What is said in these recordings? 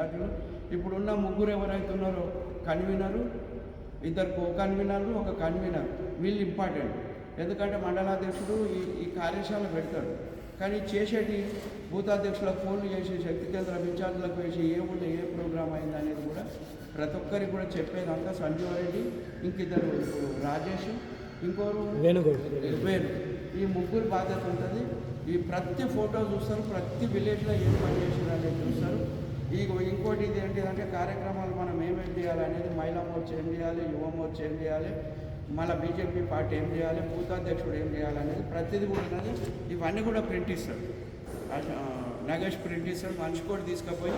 ఇన్ఛార్జీలు ఇప్పుడున్న ముగ్గురు ఎవరైతే ఉన్నారో కన్వీనరు ఇద్దరు కో కన్వీనర్లు ఒక కన్వీనర్. వీళ్ళు ఇంపార్టెంట్ ఎందుకంటే మండలాధ్యక్షుడు ఈ ఈ కార్యశాల పెడతాడు. కానీ చేసేటి బూతాధ్యక్షులకు ఫోన్లు చేసి శక్తి కేంద్రం ఇన్ఛార్జీలకు వేసి ఏముంది ఏ ప్రోగ్రామ్ అయింది అనేది కూడా ప్రతి ఒక్కరికి కూడా చెప్పేదంతా సంజీవ్ రెడ్డి ఇంకిద్దరు రాజేష్ ఇంకోరు వేరు ఈ ముగ్గురు బాధ్యత ఉంటుంది. ఈ ప్రతి ఫోటో చూస్తారు ప్రతి విలేజ్లో ఏం పని చేసారు అనేది చూస్తారు. ఈ ఇంకోటి ఇది ఏంటిదంటే కార్యక్రమాలు మనం ఏమేమి చేయాలి అనేది మహిళా మోర్చా ఏం చేయాలి యువ మోర్చా ఏం చేయాలి మళ్ళీ బీజేపీ పార్టీ ఏం చేయాలి బూతాధ్యక్షుడు ఏం చేయాలి అనేది ప్రతిదీ కూడా ఇవన్నీ కూడా ప్రింట్ ఇస్తారు. నగేష్ ప్రింట్ ఇస్తాడు మనిషి కూడా తీసుకుపోయి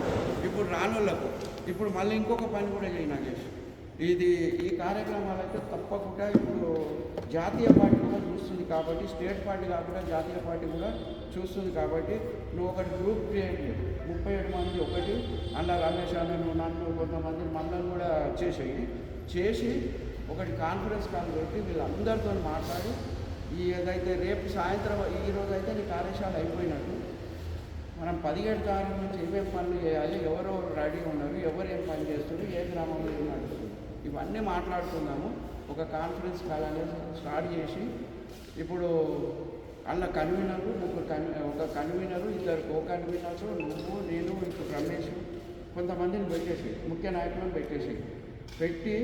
ఇప్పుడు రానులకు ఇప్పుడు మళ్ళీ ఇంకొక పని కూడా చేయి నగేష్. ఇది ఈ కార్యక్రమాలైతే తప్పకుండా ఇప్పుడు జాతీయ పార్టీ కూడా చూస్తుంది కాబట్టి స్టేట్ పార్టీ కాకుండా జాతీయ పార్టీ కూడా చూస్తుంది కాబట్టి నువ్వు ఒకటి గ్రూప్ క్రియేట్ ముప్పై ఏడు మంది అలా రమేష్ అన్న నువ్వు నన్ను కొంతమంది మనల్ని కూడా చేసేయి. చేసి ఒకటి కాన్ఫరెన్స్ కాల్ పెట్టి వీళ్ళందరితో మాట్లాడి ఈ ఏదైతే రేపు సాయంత్రం ఈ అయితే నీ కార్యశాల అయిపోయినట్టు. మనం పదిహేడు తారీఖు నుంచి ఏమేమి పనులు చేయాలి ఎవరెవరు రెడీ ఉన్నారు ఎవరు ఏం పని చేస్తున్నారు ఏ గ్రామంలో ఏం నడుస్తుంది ఇవన్నీ మాట్లాడుకుందాము. ఒక కాన్ఫరెన్స్ కాల్ అనేది స్టార్ట్ చేసి ఇప్పుడు అన్న కన్వీనరు ముగ్గురు కన్ ఒక కన్వీనరు ఇద్దరు కో కన్వీనర్స్ నువ్వు నేను ఇప్పుడు రమేష్. కొంతమందిని పెట్టేసి ముఖ్య నాయకులను పెట్టేసి పెట్టి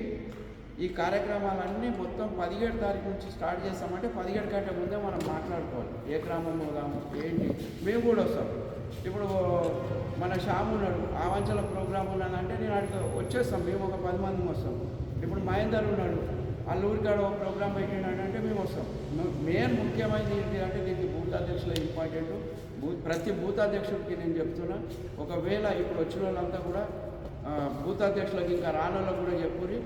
ఈ కార్యక్రమాలన్నీ మొత్తం పదిహేడు తారీఖు నుంచి స్టార్ట్ చేస్తామంటే పదిహేడు కంటే ముందే మనం మాట్లాడుకోవాలి. ఏ గ్రామం పోదాము ఏంటి? మేము కూడా వస్తాం. ఇప్పుడు మన షాము ఉన్నాడు ఆవంచల ప్రోగ్రామ్ ఉన్నదంటే నేను అడిగి వచ్చేస్తాం మేము ఒక పది మంది వస్తాం. ఇప్పుడు మహేందర్ ఉన్నాడు అల్లూరికాడ ఒక ప్రోగ్రామ్ పెట్టినాడంటే మేము వస్తాం. మెయిన్ ముఖ్యమైనది ఏంటి అంటే దీనికి బూత్ అధ్యక్షులు ఇంపార్టెంట్. ప్రతి భూతాధ్యక్షుడికి నేను చెప్తున్నా ఒకవేళ ఇప్పుడు వచ్చిన వాళ్ళంతా కూడా భూతాధ్యక్షులకు ఇంకా రానోళ్ళకు కూడా చెప్పురి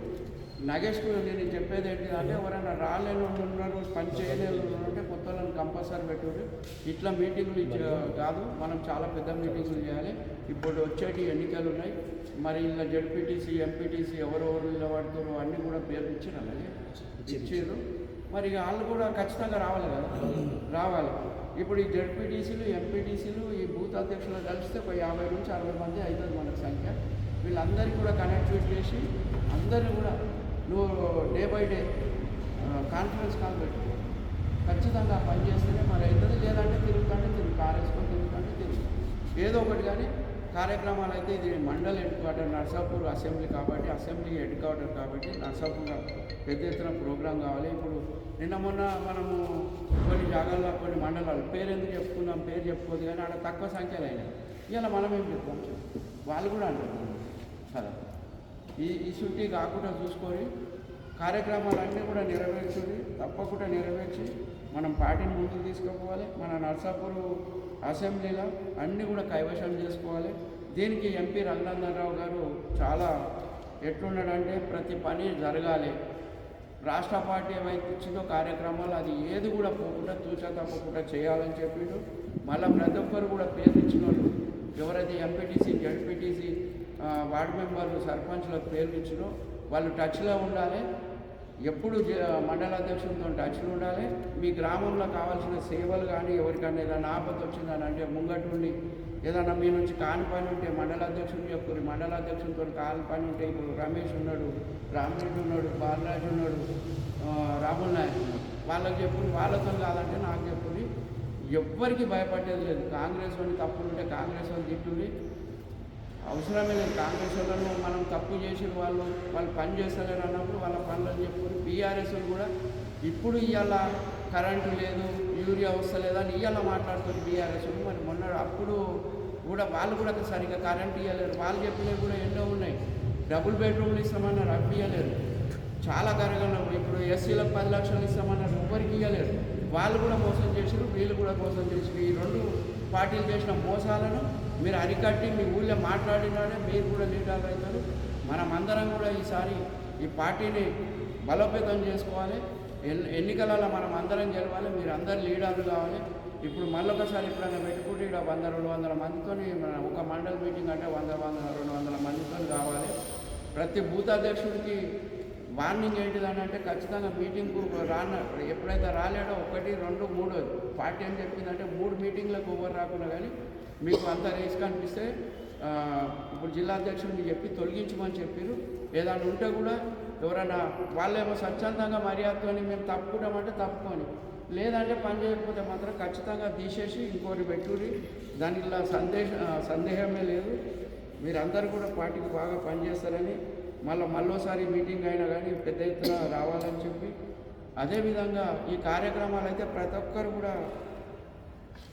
నగేష్కు నేను చెప్పేది ఏంటి అంటే ఎవరైనా రాలేని ఉన్నారు పని చేయలేని వాళ్ళు ఉంటే కొత్త వాళ్ళని కంపల్సరీ పెట్టుకుని ఇట్లా మీటింగులు ఇచ్చే కాదు మనం చాలా పెద్ద మీటింగులు చేయాలి. ఇప్పుడు వచ్చేటి ఎన్నికలు ఉన్నాయి. మరి ఇలా జడ్పీటీసీ ఎంపీటీసీ ఎవరెవరు ఇలా అన్నీ కూడా పేరు ఇచ్చారు అలాగే. ఇచ్చారు మరి వాళ్ళు కూడా ఖచ్చితంగా రావాలి కదా? రావాలి. ఇప్పుడు ఈ జడ్పీటీసీలు ఎంపీటీసీలు ఈ బూత్ అధ్యక్షులు కలిస్తే ఒక యాభై నుంచి అరవై మంది అవుతుంది మనకు సంఖ్య. వీళ్ళందరికీ కూడా కనెక్ట్ చేసి అందరూ కూడా నువ్వు day by day conference call పెట్టు. ఖచ్చితంగా పనిచేస్తేనే పని చేస్తేనే మరి అవుతుంది. లేదంటే తిరుగుతుంటే తిరుగు కారేసుకొని తిరుగుతుంటే తిరుగు. ఏదో ఒకటి కానీ కార్యక్రమాలు అయితే ఇది mandal head quarter Narsapur assembly కాబట్టి అసెంబ్లీ హెడ్ క్వార్టర్ కాబట్టి నర్సాపూర్ పెద్ద ఎత్తున ప్రోగ్రాం కావాలి. ఇప్పుడు నిన్న మొన్న మనము కొన్ని జాగాల్లో కొన్ని మండలాలు పేరు ఎందుకు చెప్పుకుందాం పేరు చెప్పుకోదు కానీ ఆడ తక్కువ సంఖ్యలో అయినాయి. ఇలా మనం ఏం చెప్తాం వాళ్ళు కూడా అంటారు. కదా ఈ ఈ చుట్టి కాకుండా చూసుకొని కార్యక్రమాలన్నీ కూడా నెరవేర్చుడి తప్పకుండా నెరవేర్చి మనం పార్టీని ముందుకు తీసుకుపోవాలి మన నర్సాపూర్ అసెంబ్లీలో అన్నీ కూడా కైవశం చేసుకోవాలి. దీనికి ఎంపీ రఘునందనరావు గారు చాలా ఎట్లున్నాడంటే ప్రతి పని జరగాలి. రాష్ట్ర పార్టీ ఏమైతే ఇచ్చిందో కార్యక్రమాలు అది ఏది కూడా పోకుండా తూచా తప్పకుండా చేయాలని చెప్పిండు. మళ్ళీ ప్రతి ఒక్కరు కూడా పేరు ఇచ్చిన వాళ్ళు ఎవరైతే ఎంపీటీసీ జడ్పీటీసీ వార్డు మెంబర్లు సర్పంచ్లకు పేర్లు ఇచ్చినో వాళ్ళు టచ్లో ఉండాలి. ఎప్పుడు మండల అధ్యక్షులతో టచ్లో ఉండాలి. మీ గ్రామంలో కావాల్సిన సేవలు కానీ ఎవరికైనా ఏదైనా ఆపద వచ్చిందని అంటే ముంగటుండి ఏదైనా మీ నుంచి కాని పని ఉంటే మండల అధ్యక్షుడు చెప్పుకుని మండల అధ్యక్షులతో కాని పని ఉంటే ఇప్పుడు రమేష్ ఉన్నాడు రామరెడ్డి ఉన్నాడు బాలరాజు ఉన్నాడు ఆ, రాముల్ నాయక్ ఉన్నాడు. వాళ్ళకి చెప్పుకుని వాళ్ళతో కాదంటే నాకు చెప్పుకుని ఎవ్వరికి భయపడేది లేదు. కాంగ్రెస్ వాళ్ళు తప్పులు ఉంటే కాంగ్రెస్ వాళ్ళు తిట్టుండి అవసరమే లేదు. కాంగ్రెస్ వాళ్ళను మనం తప్పు చేసిన వాళ్ళు వాళ్ళు పని చేస్తలేరు అన్నప్పుడు వాళ్ళ పనులు చెప్పుకుని బీఆర్ఎస్ కూడా ఇప్పుడు ఇవాళ కరెంటు లేదు యూరియా వస్తలేదని ఇవాళ మాట్లాడుతుంది బీఆర్ఎస్ మరి మొన్న అప్పుడు కూడా వాళ్ళు కూడా సరిగ్గా కరెంట్ ఇవ్వలేరు వాళ్ళు చెప్పినవి కూడా ఎన్నో ఉన్నాయి. డబుల్ బెడ్రూమ్లు ఇస్తామన్నారు అవి ఇవ్వలేరు చాలా కరగలం ఇప్పుడు ఎస్సీలకు పది లక్షలు ఇస్తామన్నారు ఎవరికి ఇవ్వలేరు వాళ్ళు కూడా మోసం చేసారు వీళ్ళు కూడా మోసం చేసారు ఈ రెండు పార్టీలు చేసిన మోసాలను మీరు అరికట్టి మీ ఊళ్ళో మాట్లాడినాడే మీరు కూడా లీడర్లు అవుతారు. మనం అందరం కూడా ఈసారి ఈ పార్టీని బలోపేతం చేసుకోవాలి. ఎన్నికలలో మనం అందరం గెలవాలి. మీరు అందరు లీడర్లు కావాలి. ఇప్పుడు మళ్ళొకసారి ఎప్పుడైనా పెట్టుకుంటే ఇక్కడ వంద రెండు వందల మందితో ఒక మండల మీటింగ్ అంటే వంద వంద రెండు వందల మందితో కావాలి. ప్రతి బూత్ అధ్యక్షుడికి వార్నింగ్ ఏంటిదని అంటే ఖచ్చితంగా మీటింగ్కు రాన ఎప్పుడైతే రాలేడో ఒకటి రెండు మూడు పార్టీ అని చెప్పిందంటే మూడు మీటింగ్లకు ఎవరు రాకుండా కానీ మీకు అంత రేస్ కనిపిస్తే ఇప్పుడు జిల్లా అధ్యక్షుడిని చెప్పి తొలగించమని చెప్పారు ఏదైనా ఉంటే కూడా ఎవరైనా వాళ్ళేమో స్వచ్ఛందంగా మర్యాదతోని మేము తప్పుకుంటామంటే తప్పుకొని లేదంటే పని చేయకపోతే మాత్రం ఖచ్చితంగా తీసేసి ఇంకోటి పెట్టుర్రి. దానిలో సందేశ సందేహమే లేదు. మీరందరూ కూడా పార్టీకి బాగా పనిచేస్తారని మళ్ళీ మళ్ళోసారి మీటింగ్ అయినా కానీ పెద్ద ఎత్తున రావాలని చెప్పి. అదేవిధంగా ఈ కార్యక్రమాలు అయితే ప్రతి ఒక్కరు కూడా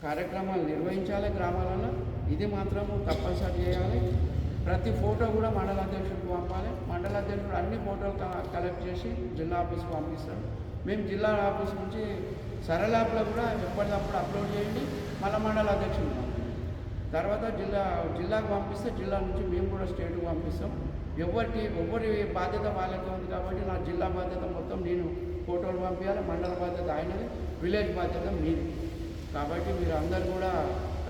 కార్యక్రమాలు నిర్వహించాలి గ్రామాలలో ఇది మాత్రము తప్పనిసరి చేయాలి. ప్రతి ఫోటో కూడా మండల అధ్యక్షుడికి పంపాలి. మండల అధ్యక్షుడు అన్ని ఫోటోలు కలెక్ట్ చేసి జిల్లా ఆఫీస్కి పంపిస్తాడు. మేము జిల్లా ఆఫీస్ నుంచి సరళ యాప్లో కూడా ఎప్పటికప్పుడు అప్లోడ్ చేయండి. మళ్ళీ మండల అధ్యక్షుడికి తర్వాత జిల్లా జిల్లాకు పంపిస్తే జిల్లా నుంచి మేము కూడా స్టేట్కి పంపిస్తాం. ఎవరికి ఎవరి బాధ్యత వాళ్ళకే ఉంది కాబట్టి నా జిల్లా బాధ్యత మొత్తం నేను ఫోటోలు పంపించాలి. మండల బాధ్యత ఆయనది విలేజ్ బాధ్యత మీది. కాబట్టి మీరు అందరు కూడా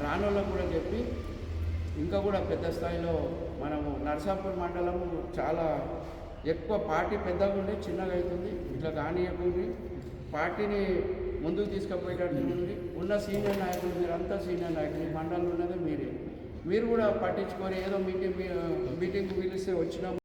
రానోళ్ళకు కూడా చెప్పి ఇంకా కూడా పెద్ద స్థాయిలో మనము నర్సాపూర్ మండలము చాలా ఎక్కువ పార్టీ పెద్దగా ఉండి చిన్నగా అవుతుంది ఇట్లా కానియకుండా పార్టీని ముందుకు తీసుకుపోయేటట్టు ఉంది. ఉన్న సీనియర్ నాయకులు మీరు అంతా సీనియర్ నాయకులు ఈ ఉన్నది మీరే. మీరు కూడా పట్టించుకొని ఏదో మీటింగ్ మీటింగ్ పిలిస్తే వచ్చినాము